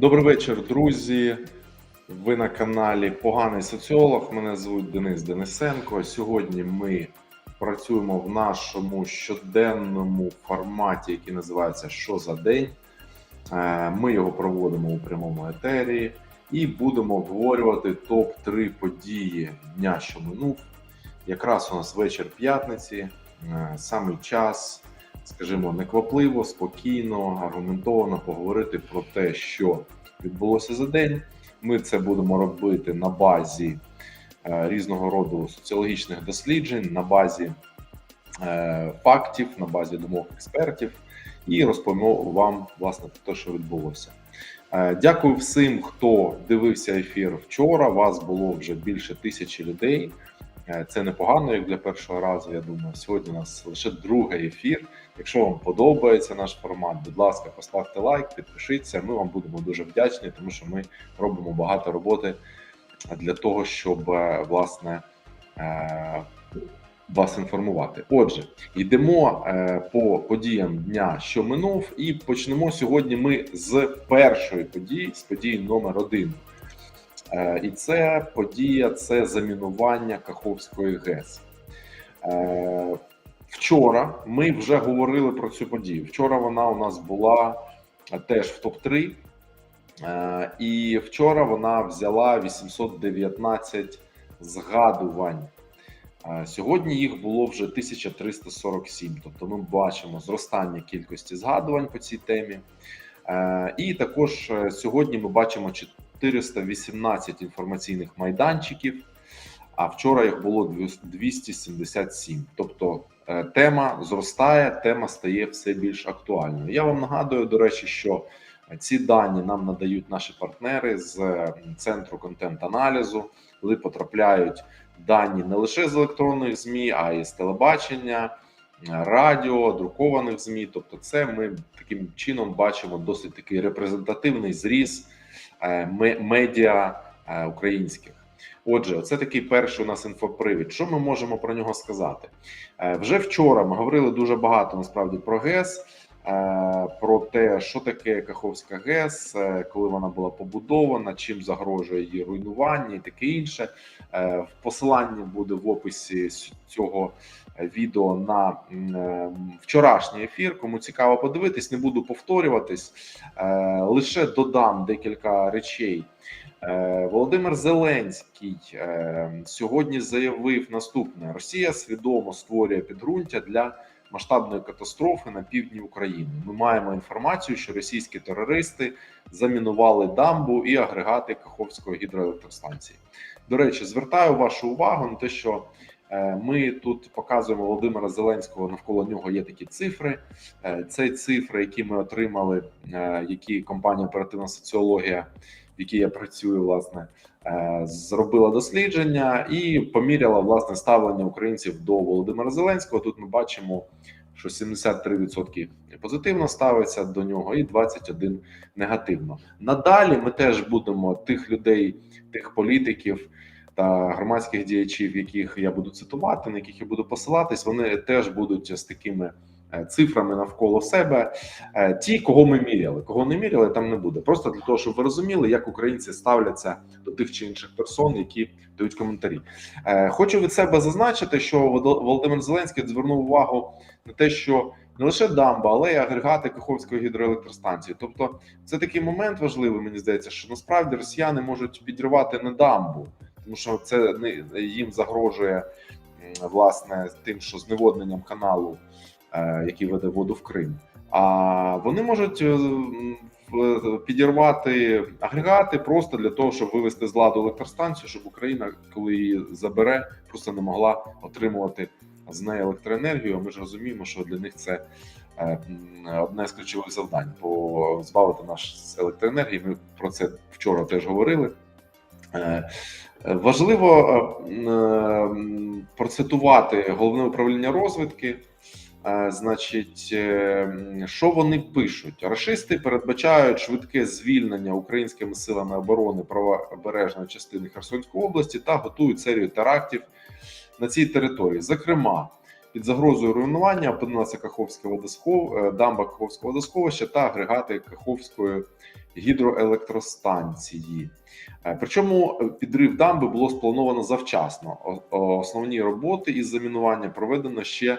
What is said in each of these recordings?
Добрий вечір, друзі. Ви на каналі Поганий соціолог. Мене звуть Денис Денисенко. Сьогодні ми працюємо в нашому щоденному форматі, який називається Що за день. Е, Ми його проводимо у прямому етері і будемо обговорювати топ-3 події дня, що минув. Якраз у нас вечір п'ятниці, е, самий час, скажімо, неквапливо, спокійно, аргументовано поговорити про те, що відбулося за день. Ми це будемо робити на базі е, різного роду соціологічних досліджень, на базі е, фактів, на базі думок експертів, і розповімо вам власне те, що відбулося. Е, Дякую всім, хто дивився ефір вчора. Вас було вже більше тисячі людей. Е, Це непогано, як для першого разу. Я думаю, сьогодні у нас лише другий ефір. Якщо вам подобається наш формат, будь ласка, поставте лайк, підпишіться. Ми вам будемо дуже вдячні, тому що ми робимо багато роботи для того, щоб е, власне е, вас інформувати. Отже, йдемо по подіям дня, що минув, і почнемо сьогодні. Ми з першої події, з події номер один. Е, І це подія, це замінування Каховської ГЕС. Е, Вчора ми вже говорили про цю подію. Вчора вона у нас була теж в топ-3. Е, І вчора вона взяла 819 згадувань. Сьогодні їх було вже 1347. Тобто ми бачимо зростання кількості згадувань по цій темі. І також сьогодні ми бачимо 418 інформаційних майданчиків. А вчора їх було 277. Тобто е, тема зростає, тема стає все більш актуальною. Я вам нагадую, до речі, що ці дані нам надають наші партнери з е, центру контент-аналізу, коли потрапляють дані не лише з електронних змі, а й з телебачення, радіо, друкованих змі. Тобто, це ми таким чином бачимо досить такий репрезентативний зріз е, медіа е, українських. Отже, це такий перший у нас інфопривід. Що ми можемо про нього сказати? Е, Вже вчора ми говорили дуже багато насправді про ГЕС, е, про те, що таке Каховська ГЕС, е, коли вона була побудована, чим загрожує її руйнування і таке інше. Е, В посиланні буде в описі цього е, відео на е, вчорашній ефір. Кому цікаво подивитись, не буду повторюватись, Е, лише додам декілька речей. Е, Володимир Зеленський сьогодні заявив наступне: Росія свідомо створює підґрунтя для масштабної катастрофи на півдні України. Ми маємо інформацію, що російські терористи замінували дамбу і агрегати Каховської гідроелектростанції. До речі, звертаю вашу увагу на те, що ми тут показуємо Володимира Зеленського. Навколо нього є такі цифри. Е, Це цифри, які ми отримали, е, які компанія оперативна соціологія в якій я працюю, власне, е, зробила дослідження і поміряла власне ставлення українців до Володимира Зеленського. Тут ми бачимо, що 73% позитивно ставиться до нього, і 21% негативно. Надалі ми теж будемо тих людей, тих політиків. Та громадських діячів, яких я буду цитувати, на яких я буду посилатись, вони теж будуть з такими е, цифрами навколо себе. Е, Ті, кого ми міряли, кого не міряли, там не буде. Просто для того, щоб ви розуміли, як українці ставляться до тих чи інших персон, які дають коментарі. Е, Хочу від себе зазначити, що Володимир Зеленський звернув увагу на те, що не лише дамба, але й агрегати Каховської гідроелектростанції. Тобто, це такий момент важливий. Мені здається, що насправді росіяни можуть підривати не дамбу, тому що це не їм загрожує власне тим, що зневодненням каналу, е, який веде воду в Крим. А вони можуть е, в- підірвати агрегати просто для того, щоб вивести з ладу електростанцію, щоб Україна, коли її забере, просто не могла отримувати з неї електроенергію. Ми ж розуміємо, що для них це е, одне з ключових завдань позбавити нас з електроенергії. Ми про це вчора теж говорили. Е, Важливо е, процитувати головне управління розвідки. Е, Значить, е, що вони пишуть? Рашисти передбачають швидке звільнення українськими силами оборони правобережної частини Херсонської області та готують серію терактів на цій території. Зокрема, під загрозою руйнування опинилася Каховське водосхов, е, дамба Каховського водосховища та агрегати Каховської гідроелектростанції. Е, Причому е, підрив дамби було сплановано завчасно. Основні роботи із замінування проведено ще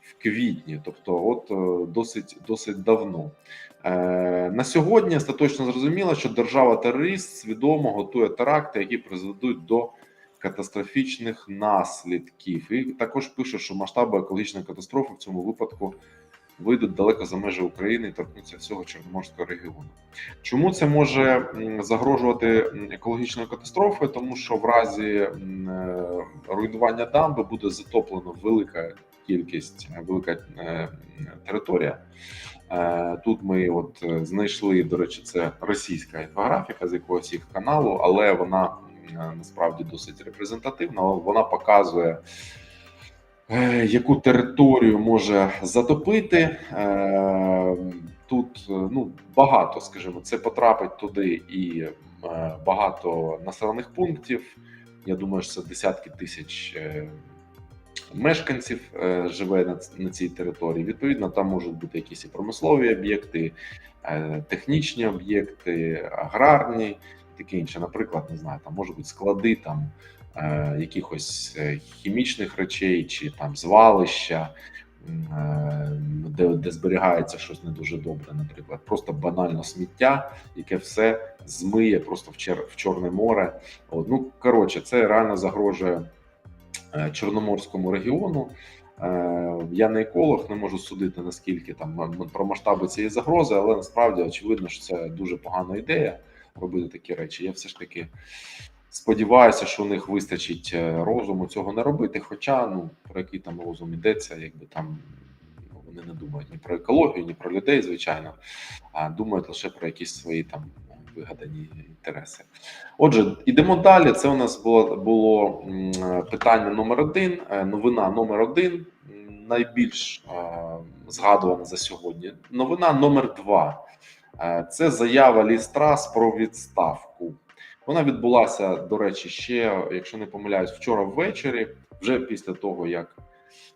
в квітні, тобто, от е, досить досить давно. На сьогодні остаточно зрозуміло, що держава-терорист свідомо готує теракти, які призведуть до катастрофічних наслідків. І також пише, що масштаби екологічної катастрофи в цьому випадку вийдуть далеко за межі України і торкнуться всього Чорноморського регіону. Чому це може загрожувати екологічною катастрофою? Тому що в разі е, руйнування дамби буде затоплено велика кількість, е, велика е, територія. Тут ми от знайшли, до речі, це російська інфографіка з якогось їх каналу, але вона насправді досить репрезентативна. Вона показує, яку територію може затопити. Е, Тут е, ну багато, скажімо, це потрапить туди і е, багато населених пунктів. Я думаю, що це десятки тисяч е, мешканців е, живе на, цій території. Відповідно, там можуть бути якісь і промислові об'єкти, е, технічні об'єкти, аграрні, таке інше. Наприклад, не знаю, там можуть бути склади там е, якихось е, хімічних речей чи там звалища. е, Де, де зберігається щось не дуже добре, наприклад, просто банально сміття, яке все змиє просто в, чер, в Чорне море. От, ну коротше, це реально загрожує Чорноморському регіону. Я не еколог, не можу судити наскільки там про масштаби цієї загрози, але насправді очевидно, що це дуже погана ідея робити такі речі. Я все ж таки сподіваюся, що у них вистачить е, розуму цього не робити. Хоча ну про який там розум йдеться, якби там вони не думають ні про екологію, ні про людей, звичайно, а думають лише про якісь свої там вигадані інтереси. Отже, ідемо далі. Це у нас було було питання номер один, е, новина номер один, найбільш е, згадувана за сьогодні. Новина номер два. Це заява Лістрас про відставку. Вона відбулася, до речі, ще, якщо не помиляюсь, вчора ввечері, вже після того, як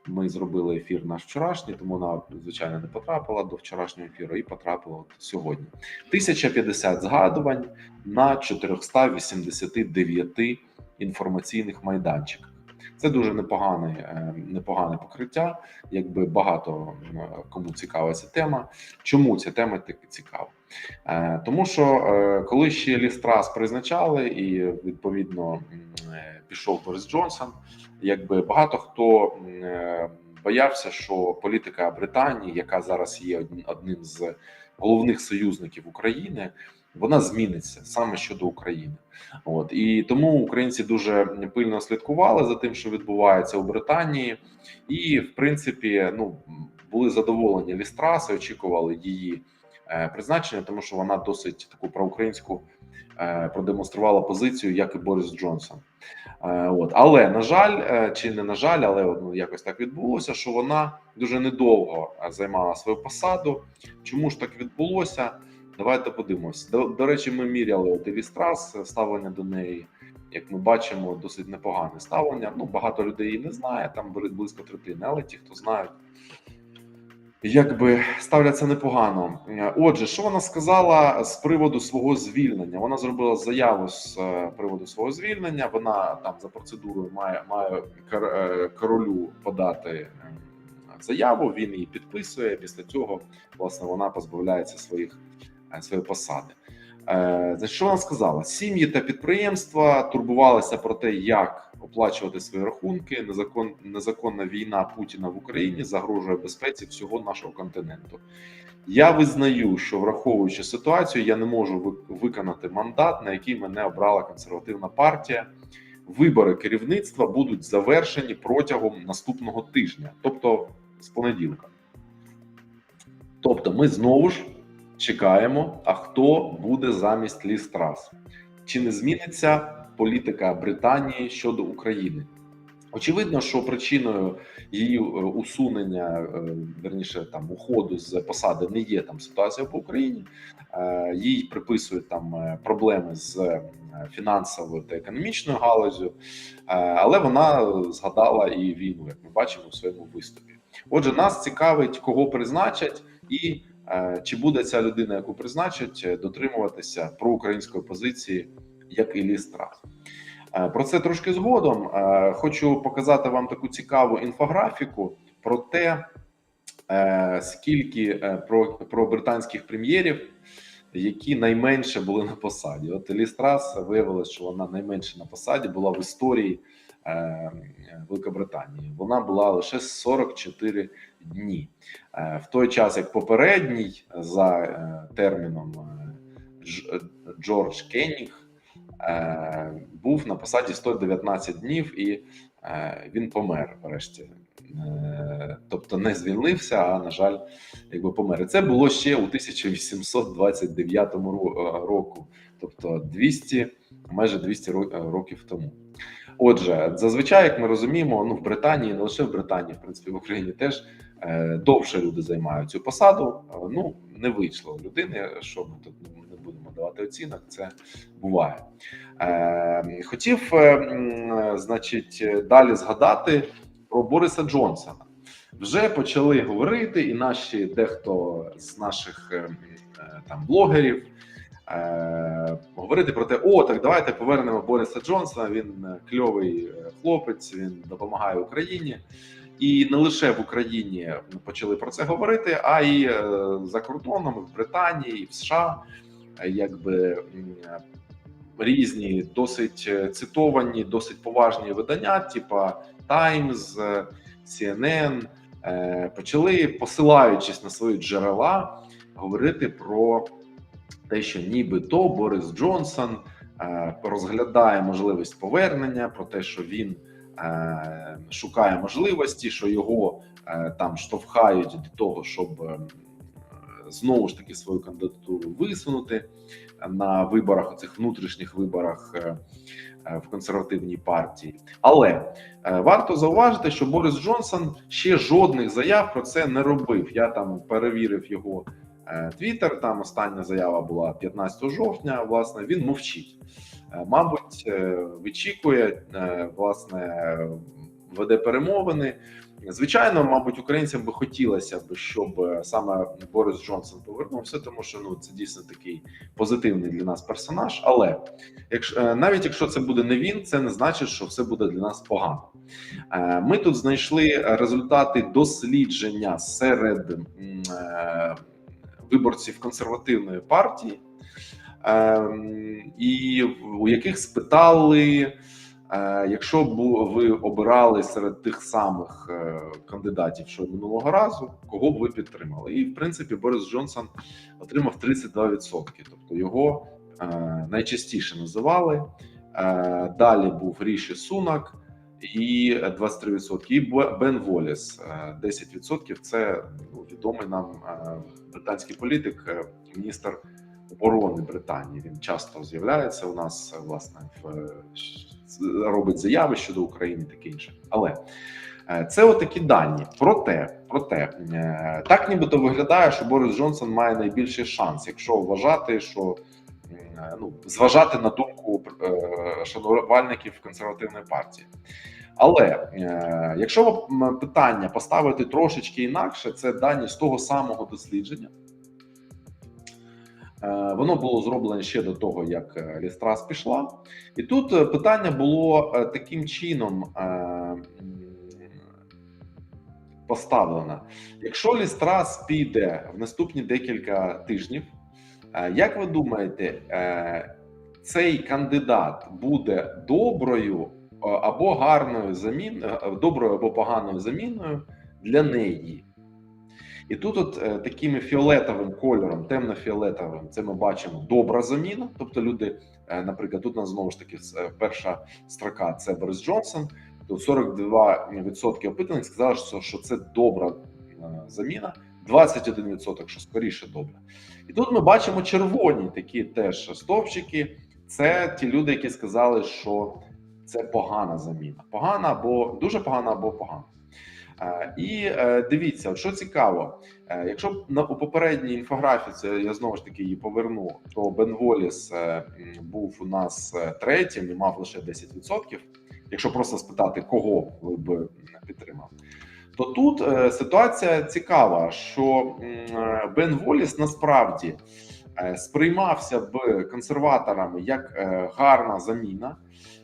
ми зробили ефір наш вчорашній, тому вона, звичайно, не потрапила до вчорашнього ефіру і потрапила от сьогодні. 1050 згадувань на 489 інформаційних майданчиках. Це дуже непогане, е, непогане покриття, якби багато кому цікава ця тема. Чому ця тема так цікава? Е, Тому що е, коли ще Лістрас призначали, і відповідно е, пішов Борис Джонсон, якби багато хто боявся, що політика Британії, яка зараз є одним з головних союзників України, вона зміниться саме щодо України. От і тому українці дуже пильно слідкували за тим, що відбувається у Британії, і в принципі, ну були задоволені Лістраси, очікували її призначення, тому що вона досить таку проукраїнську е, продемонструвала позицію, як і Борис Джонсон. Е, От, але на жаль, е, чи не на жаль, але ну, якось так відбулося, що вона дуже недовго е, займала свою посаду. Чому ж так відбулося? Давайте подивимося. До, до речі, ми міряли от Елістрас, ставлення до неї. Як ми бачимо, досить непогане ставлення. Ну, багато людей її не знає, там близько третини, але ті, хто знають, якби ставляться непогано. Отже, що вона сказала з приводу свого звільнення? Вона зробила заяву з е, приводу свого звільнення. Вона там за процедурою має має е, королю подати заяву. Він її підписує. Після цього власне вона позбавляється своїх е, своєї посади. Е, що вона сказала? Сім'ї та підприємства турбувалися про те, як оплачувати свої рахунки. Незакон, незаконна війна Путіна в Україні загрожує безпеці всього нашого континенту. Я визнаю, що враховуючи ситуацію, я не можу виконати мандат, на який мене обрала консервативна партія. Вибори керівництва будуть завершені протягом наступного тижня, тобто з понеділка. Тобто, ми знову ж чекаємо, а хто буде замість Лістрас? Чи не зміниться політика Британії щодо України? Очевидно, що причиною її е, усунення, е, верніше там уходу з посади не є там ситуація по Україні. Е, Їй приписують там проблеми з фінансовою та економічною галузю, але вона згадала і війну, як ми бачимо в своєму виступі. Отже, нас цікавить, кого призначать, і чи буде ця людина, яку призначать, е, дотримуватися проукраїнської позиції, як і Лі Страс. Е, Про це трошки згодом. Е, Хочу показати вам таку цікаву інфографіку про те, е, скільки е, про, про британських прем'єрів, які найменше були на посаді. От Лі Страс виявилось, що вона найменше на посаді була в історії е, Великобританії. Вона була лише 44 дні. Е, В той час, як попередній за е, терміном е, Джордж Кеннінг е, був на посаді 119 днів, і е, він помер врешті. Е, Тобто не звільнився, а на жаль, якби помер. І це було ще у 1829 е, року, тобто 200, майже 200 е, років тому. Отже, зазвичай, як ми розуміємо, ну в Британії, не лише в Британії, в принципі, в Україні теж е, довше люди займають цю посаду. Е, Ну не вийшло людини, що ми тут не будемо давати оцінок. Це буває. Е, хотів, е, значить, далі згадати про Бориса Джонсона. Вже почали говорити, і наші дехто з наших е, е, там блогерів е, говорити про те, о, так давайте повернемо Бориса Джонсона. Він е, кльовий е, хлопець, він допомагає Україні. І не лише в Україні почали про це говорити, а й е, за кордоном, в Британії, і в США, якби різні досить е, цитовані, досить поважні видання, типа Times, е, CNN, почали, посилаючись на свої джерела, говорити про те, що нібито Борис Джонсон розглядає можливість повернення, про те, що він шукає можливості, що його е, там штовхають до того, щоб е, знову ж таки свою кандидатуру висунути на виборах, цих внутрішніх виборах е, е, в консервативній партії. Але е, варто зауважити, що Борис Джонсон ще жодних заяв про це не робив. Я там перевірив його е, твіттер. Там остання заява була 15 жовтня. Власне, він мовчить. Е, Мабуть, е, вичікує, е, власне, веде перемовини. Звичайно, мабуть, українцям би хотілося б, щоб саме Борис Джонсон повернувся, тому що ну це дійсно такий позитивний для нас персонаж. Але якщо навіть якщо це буде не він, це не значить, що все буде для нас погано. Ми тут знайшли результати дослідження серед виборців консервативної партії, і у яких спитали. Е, Якщо б ви обирали серед тих самих е, кандидатів, що минулого разу, кого б ви підтримали? І в принципі Борис Джонсон отримав 32%. Тобто його е, найчастіше називали. Далі був Ріші Сунак і 23%. І Бен Воліс е, 10%. Це ну, відомий нам британський політик, міністр оборони Британії. Він часто з'являється у нас власне в робить заяви щодо України, таке інше. Але е, це отакі дані. Проте, проте е, так нібито виглядає, що Борис Джонсон має найбільший шанс, якщо вважати, що е, ну зважати на думку шанувальників консервативної партії. Але якщо питання поставити трошечки інакше, це дані з того самого дослідження. Е, Воно було зроблене ще до того, як е, Лістрас пішла, і тут е, питання було таким чином поставлено: якщо Лістрас піде в наступні декілька тижнів, як ви думаєте, цей кандидат буде доброю або гарною заміною, доброю або поганою заміною для неї? І тут, от е, такими фіолетовим кольором, темно-фіолетовим, це ми бачимо добра заміна. Тобто, люди, е, наприклад, тут у нас знову ж таки е, перша строка це Борис Джонсон. Тут 42% опитаних сказали, що, що це добра е, заміна, 21% що скоріше добре. І тут ми бачимо червоні такі теж стовпчики. Це ті люди, які сказали, що це погана заміна. Погана або дуже погана, або погана. Е, І е, дивіться, що цікаво, е, якщо на у попередній інфографіці я знову ж таки її поверну, то Бен Воліс був у нас третім і мав лише 10%. Якщо просто спитати, кого ви б підтримали, то тут ситуація цікава, що Бен Воліс насправді сприймався б консерваторами як гарна заміна,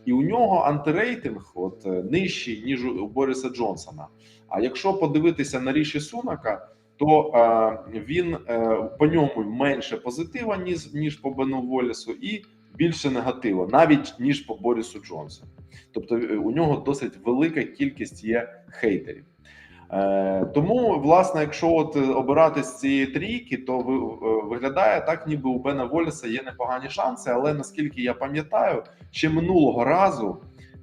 і у нього антирейтинг от нижчий ніж у Бориса Джонсона. А якщо подивитися на Ріші Сунака, то е, він е, по ньому менше позитива, ніж ніж по Бену Волісу, і більше негатива, навіть ніж по Борису Джонсону. Тобто е, у нього досить велика кількість є хейтерів. Е, тому, власне, якщо от обирати з цієї трійки, то ви, виглядає так, ніби у Бена Воліса є непогані шанси. Але наскільки я пам'ятаю, ще минулого разу,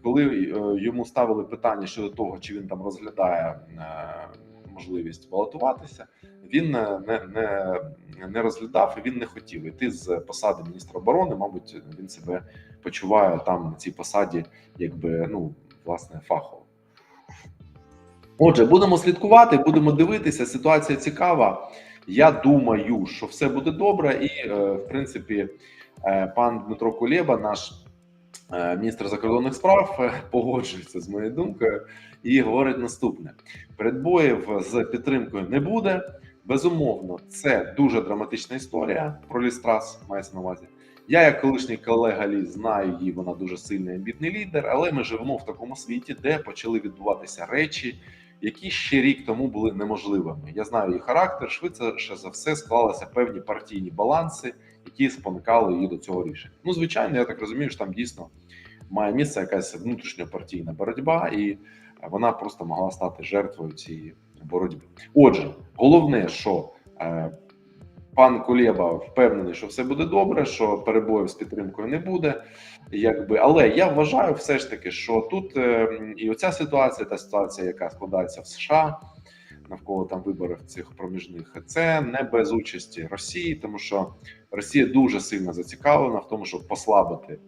коли е, йому ставили питання щодо того, чи він там розглядає е, можливість балотуватися, він е, не, не, не розглядав і він не хотів іти з посади міністра оборони. Мабуть, він себе почуває там на цій посаді, якби ну власне фахово. Отже, будемо слідкувати, будемо дивитися. Ситуація цікава. Я думаю, що все буде добре, і в принципі, пан Дмитро Кулєба, наш міністр закордонних справ, е, погоджується з моєю думкою і говорить наступне: передбоїв з підтримкою не буде. Безумовно, це дуже драматична історія про Лістрас, мається на увазі. Я, як колишній колега Лі, знаю її, вона дуже сильний амбітний лідер, але ми живемо в такому світі, де почали відбуватися речі, які ще рік тому були неможливими. Я знаю її характер. Швидше за все склалися певні партійні баланси, які спонукали її до цього рішення. Ну, звичайно, я так розумію, що там дійсно має місце якась внутрішньопартійна боротьба, і вона просто могла стати жертвою цієї боротьби. Отже, головне, що е, пан Кулєба впевнений, що все буде добре, що перебоїв з підтримкою не буде. Якби, але я вважаю, все ж таки, що тут е, і оця ситуація, та ситуація, яка складається в США навколо там виборів цих проміжних, це не без участі Росії, тому що Росія дуже сильно зацікавлена в тому, щоб послабити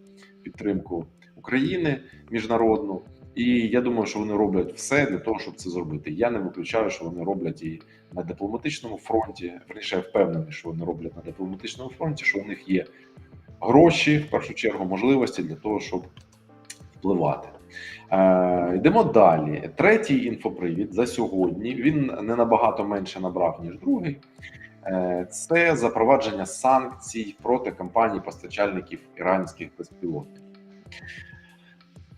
підтримку України міжнародну. І я думаю, що вони роблять все для того, щоб це зробити. Я не виключаю, що вони роблять і на дипломатичному фронті. Верніше, я впевнений, що вони роблять на дипломатичному фронті, що у них є гроші, в першу чергу, можливості для того, щоб впливати. Е, йдемо далі. Третій інфопривід за сьогодні. Він не набагато менше набрав ніж другий. Е, це запровадження санкцій проти компаній постачальників іранських безпілотників.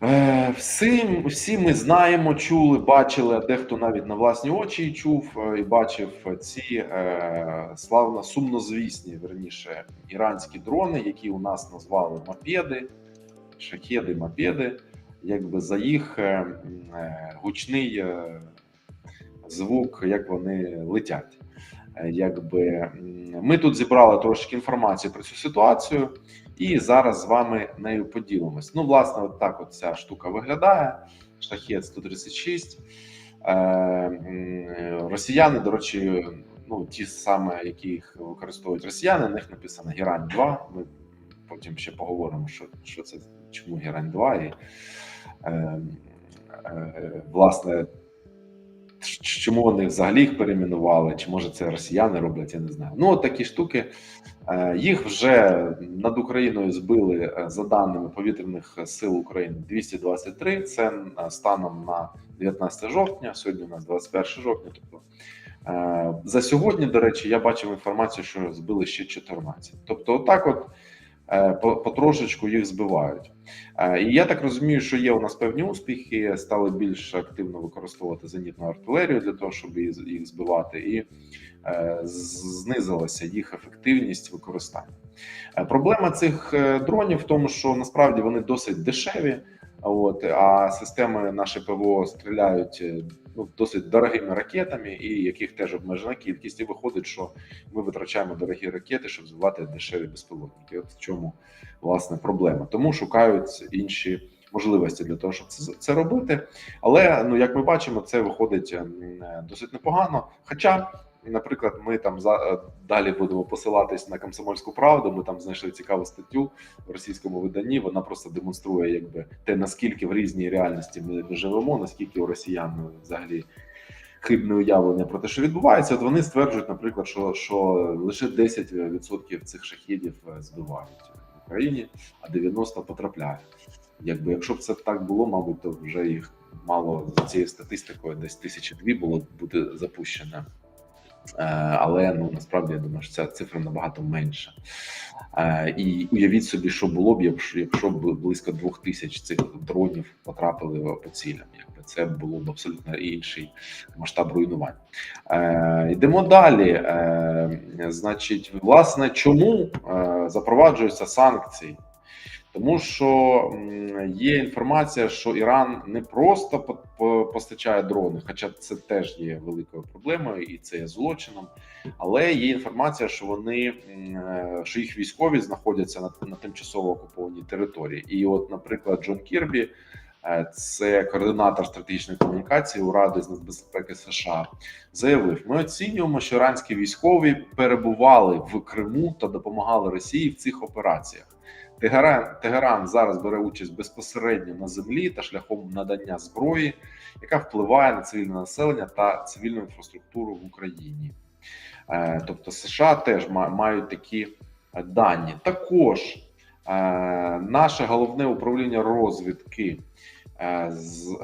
Е, Всі, всі ми знаємо, чули, бачили, а дехто навіть на власні очі чув е, і бачив ці е, славно сумнозвісні, верніше, іранські дрони, які у нас назвали мопеди, шахеди, мопеди, якби за їх е, е, гучний е, звук, як вони летять. Якби ми тут зібрали трошки інформації про цю ситуацію, і зараз з вами нею поділимось. Ну, власне, от так от ця штука виглядає. Шахет 136. Е, м, росіяни, до речі, ну ті саме, які їх використовують росіяни, на них написано Герань 2. Ми потім ще поговоримо, що, що це, чому Герань 2 і власне. Чому вони взагалі їх перейменували? Чи може це росіяни роблять? Я не знаю. Ну, от такі штуки. Е, Їх вже над Україною збили е, за даними повітряних сил України 223. Це е, станом на 19 жовтня. Сьогодні у нас 21 жовтня. Тобто е, за сьогодні, до речі, я бачив інформацію, що збили ще 14. Тобто, отак, от е, потрошечку їх збивають. Е, І я так розумію, що є у нас певні успіхи, стали більш активно використовувати зенітну артилерію для того, щоб їх збивати, і е, знизилася їх ефективність використання. Е, Проблема цих е, дронів в тому, що насправді вони досить дешеві. От а системи наші ПВО стріляють е, ну досить дорогими ракетами, і яких теж обмежена кількість. І виходить, що ми витрачаємо дорогі ракети, щоб збивати дешеві безпілотники. От в чому власне проблема. Тому шукають інші можливості для того, щоб це це робити. Але ну як ми бачимо, це виходить ем, досить непогано. Хоча наприклад, ми там за е, далі будемо посилатись на комсомольську правду. Ми там знайшли цікаву статтю в російському виданні. Вона просто демонструє, якби те наскільки в різній реальності ми, живемо, наскільки у росіян взагалі хибне уявлення про те, що відбувається. От вони стверджують, наприклад, що, що лише 10% цих шахідів е, збивають в Україні, а 90 потрапляє. Якби якщо б це так було, мабуть, то вже їх мало за цією статистикою, десь тисячі дві було бути запущено. Е, Але ну насправді я думаю, що ця цифра набагато менша. Е, І уявіть собі, що було б, якщо б близько двох тисяч цих дронів потрапили по цілям. Якби це було б абсолютно інший масштаб руйнувань. Е, Йдемо далі. Значить, власне, чому запроваджуються санкції? Тому що є інформація, що Іран не просто по- по- постачає дрони, хоча це теж є великою проблемою і це є злочином. Але є інформація, що вони е, що їх військові знаходяться на, на тимчасово окупованій території. І, от, наприклад, Джон Кірбі, е, це координатор стратегічної комунікації у Ради з нацбезпеки США, заявив: ми оцінюємо, що іранські військові перебували в Криму та допомагали Росії в цих операціях. Тегеран, Тегеран зараз бере участь безпосередньо на землі та шляхом надання зброї, яка впливає на цивільне населення та цивільну інфраструктуру в Україні. Е, Тобто США теж мають такі е, дані. Також е, наше головне управління розвідки з,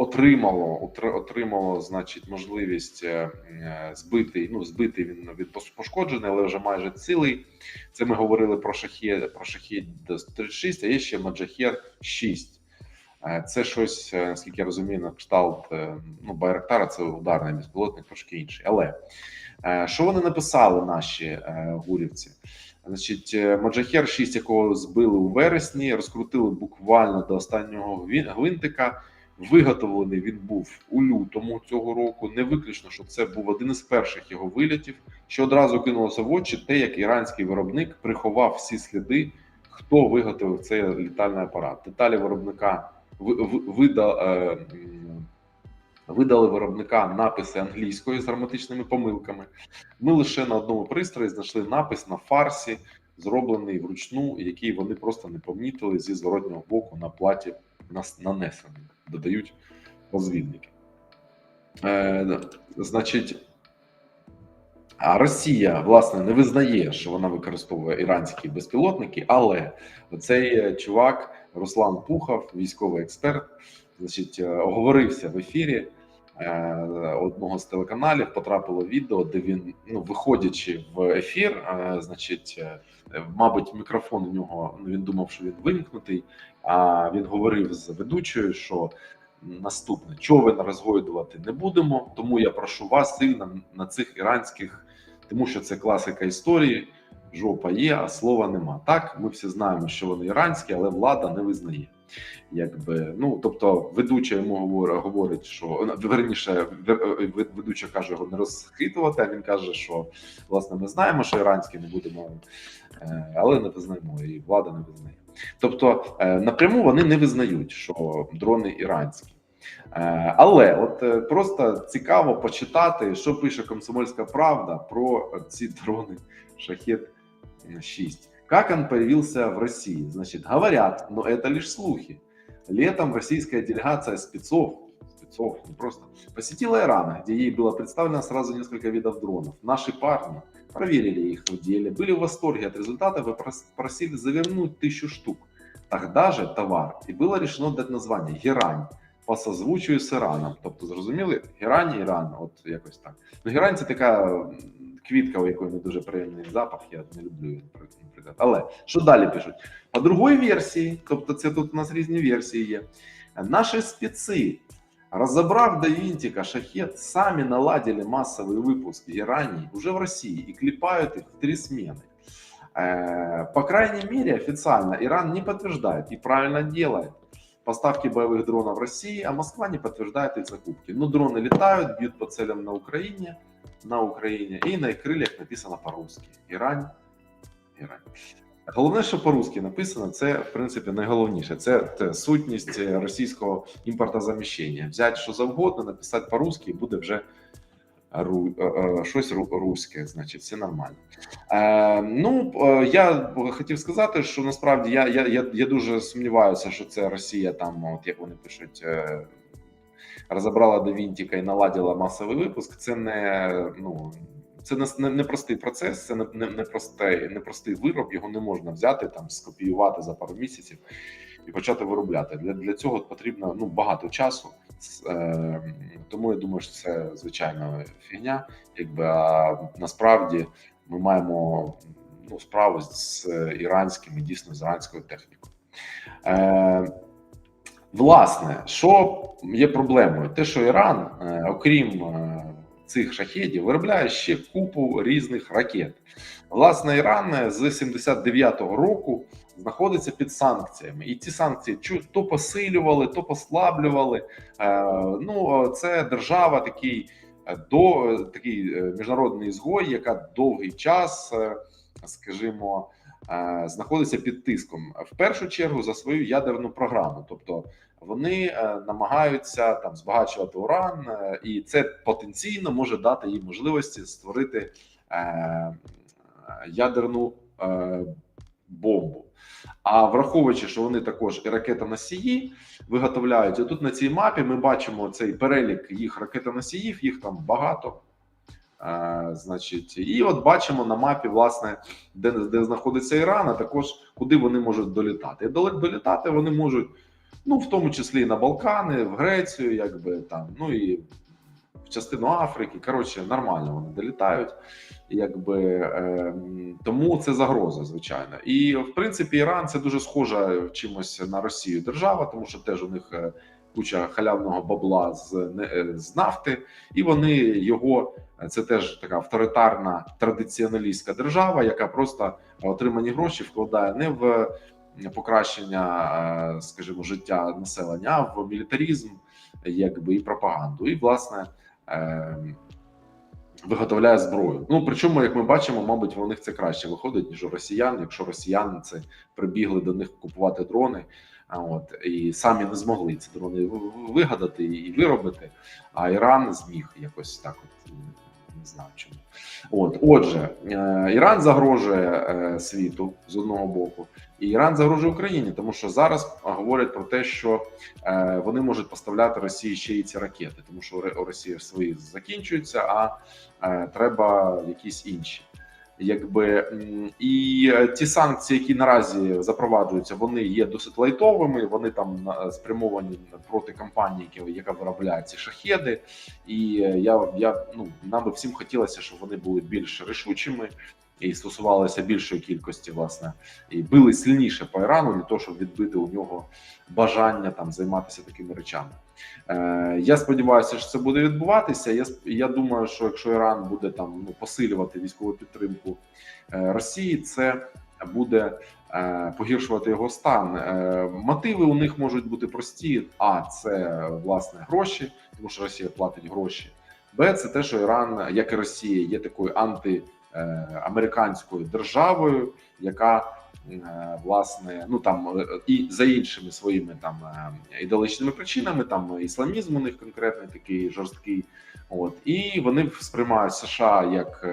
отримало отримало значить можливість е, е, збити. Ну збити він пос- пошкоджений, але вже майже цілий. Це ми говорили про шахід про шахід 36, а є ще Маджахер 6. Е, Це щось, наскільки я розумію, на кшталт ну, Байрактара, це ударний безпілотник, трошки інший. Але що вони написали, наші гурівці? Значить, Маджахер 6, якого збили у вересні, розкрутили буквально до останнього гвинтика. Виготовлений він був у лютому цього року. Не виключно, що це був один із перших його вилітів, що одразу кинулося в очі, те, як іранський виробник приховав всі сліди, хто виготовив цей літальний апарат. Деталі виробника ви- ви- вида, е, видали виробника написи англійською з граматичними помилками. Ми лише на одному пристрої знайшли напис на фарсі, зроблений вручну, який вони просто не помітили зі зворотнього боку на платі нанесений, додають розвідники. Е, значить, Росія власне не визнає, що вона використовує іранські безпілотники, але цей е, чувак Руслан Пухов, військовий експерт, значить, е, оговорився в ефірі одного з телеканалів. Потрапило відео, де він, ну виходячи в ефір, е, значить, е, мабуть, мікрофон у нього ну, він думав, що він вимкнутий. А він говорив з ведучою, що наступне човен розгойдувати не будемо. Тому я прошу вас сильно на цих іранських, тому що це класика історії. Жопа є, а слова нема. Так, ми всі знаємо, що вони іранські, але влада не визнає. Якби ну тобто, ведуча йому говорить, говорить, що ну, верніше, ведуча каже його не розхитувати. А він каже, що власне ми знаємо, що іранські не будемо, е, але не визнаємо, і влада не визнає. Тобто е, напряму вони не визнають, що дрони іранські. Е, Але от просто цікаво почитати, що пише Комсомольська правда про ці дрони Шахет 6. Как он появился в России? Значит, говорят, но это лишь слухи. Летом российская делегация спецов, спецов, не просто, посетила Иран, где ей было представлено сразу несколько видов дронов. Наши парни проверили их в деле, были в восторге от результатов и прос- просили завернуть тысячу штук. Тогда же товар, и было решено дать название «Герань» по созвучию з Іраном. Тобто, зрозуміли, Герань, Іран, от якось так. Ну, Герань це така м, квітка, у якої не дуже приємний запах, я не люблю її, наприклад. Але що далі пишуть? По другої версії, тобто це тут у нас різні версії є. Наші спеці, разобрав до винтика шахет, сами наладили массовый выпуск герани уже в России и клепают их в три смены. Э, По крайней мере, официально Иран не подтверждает и правильно делает поставки боевых дронов в России, а Москва не подтверждает их закупки. Но дроны летают, бьют по целям на Украине, на Украине, и на их крыльях написано по-русски. Ірань, Ірань. Головне, що по-русски написано, це в принципі найголовніше. Це, сутність е, російського імпортозаміщення. Взяти що завгодно, написати по-русски, і буде вже ру, е, е, щось ру, руське, значить, все нормально. Е, ну, я хотів сказати, що насправді я, я, я, я дуже сумніваюся, що це Росія там, от як вони пишуть. Е, Розібрала до Вінтіка і наладила масовий випуск. Це не ну це не, не простий процес, це не, не, не простий, не вироб. Його не можна взяти там, скопіювати за пару місяців і почати виробляти. Для для цього потрібно ну багато часу. Е, Тому я думаю, що це звичайна фігня. Якби а насправді ми маємо ну справу з іранським і дійсно з іранською технікою. Е, Власне, що є проблемою? Те, що Іран, е, окрім е, цих шахедів, виробляє ще купу різних ракет. Власне, Іран з 79-го року знаходиться під санкціями, і ці санкції то посилювали, то послаблювали. Е, ну це держава, такий до такий міжнародний ізгой, яка довгий час, скажімо. Знаходиться під тиском в першу чергу за свою ядерну програму, тобто вони е, намагаються там збагачувати уран, е, і це потенційно може дати їм можливості створити е, ядерну бомбу. А враховуючи, що вони також і ракетоносії виготовляють, і тут на цій мапі ми бачимо цей перелік їх ракетоносіїв, їх там багато. А, значить, і от бачимо на мапі, власне, де де знаходиться Іран, а також куди вони можуть долітати. І долітати вони можуть ну в тому числі і на Балкани, в Грецію, якби там, ну і в частину Африки. Коротше, нормально вони долітають, якби е, тому це загроза, звичайно. І в принципі, Іран це дуже схожа чимось на Росію держава, тому що теж у них. Куча халявного бабла з е, з нафти, і вони його це теж така авторитарна традиціоналістська держава, яка просто отримані гроші вкладає не в покращення, е, скажімо, життя населення а в мілітарізм, якби і пропаганду, і власне е, виготовляє зброю. Ну причому, як ми бачимо, мабуть, у них це краще виходить ніж у росіян. Якщо росіяни це прибігли до них купувати дрони. От і самі не змогли ці дрони вигадати і виробити. А Іран зміг якось так, от не знаю чому. От, отже, е, Іран загрожує е, світу з одного боку, і Іран загрожує Україні, тому що зараз говорять про те, що е, вони можуть поставляти Росії ще й ці ракети, тому що у Росії свої закінчуються, а треба якісь інші якби і е, ті санкції, які наразі запроваджуються, вони є досить лайтовими. Вони там спрямовані проти компанії, яка виробляє ці шахеди. І е, я я ну нам би всім хотілося, щоб вони були більш рішучими і стосувалися більшої кількості, власне, і били сильніше по Ірану для того, щоб відбити у нього бажання там займатися такими речами. Е, Я сподіваюся, що це буде відбуватися. Я я думаю, що якщо Іран буде там ну посилювати військову підтримку е, Росії, це буде е, погіршувати його стан. Е, Мотиви у них можуть бути прості: а це власне гроші, тому що Росія платить гроші. Б, це те, що Іран, як і Росія, є такою анти. Е, американською державою, яка е, власне ну там е, і за іншими своїми там ідеологічними причинами, там ісламізм у них конкретний такий жорсткий. От і вони сприймають США як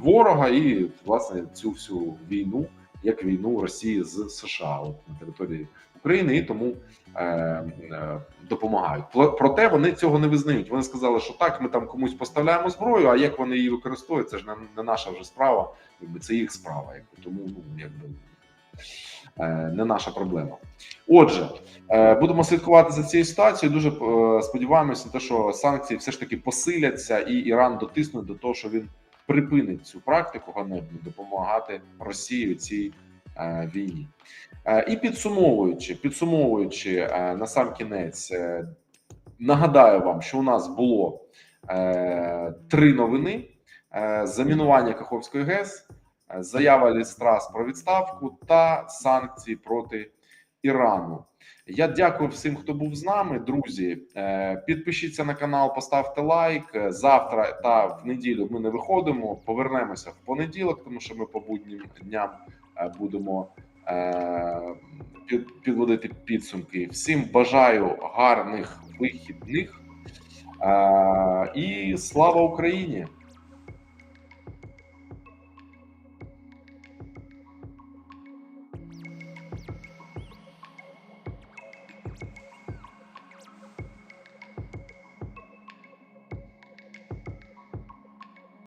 ворога, і власне цю всю війну як війну Росії з США от на території України, і тому е, е, допомагають. Проте вони цього не визнають. Вони сказали, що так, ми там комусь поставляємо зброю. А як вони її використовують, це ж не, не наша вже справа, якби це їх справа. Якби тому ну якби. Е, не наша проблема. Отже, е, будемо слідкувати за цією ситуацією. Дуже е, сподіваємося на те, що санкції все ж таки посиляться, і Іран дотисне до того, що він припинить цю практику ганебну допомагати Росії у цій е, війні. Е, і підсумовуючи, підсумовуючи е, на сам кінець, е, нагадаю вам, що у нас було три новини: замінування Каховської ГЕС, заява Лістрас про відставку та санкції проти Ірану. Я дякую всім, хто був з нами, друзі. Підпишіться на канал, поставте лайк. Завтра та в неділю ми не виходимо. Повернемося в понеділок, тому що ми по буднім дням будемо підводити підсумки. Всім бажаю гарних вихідних. І слава Україні!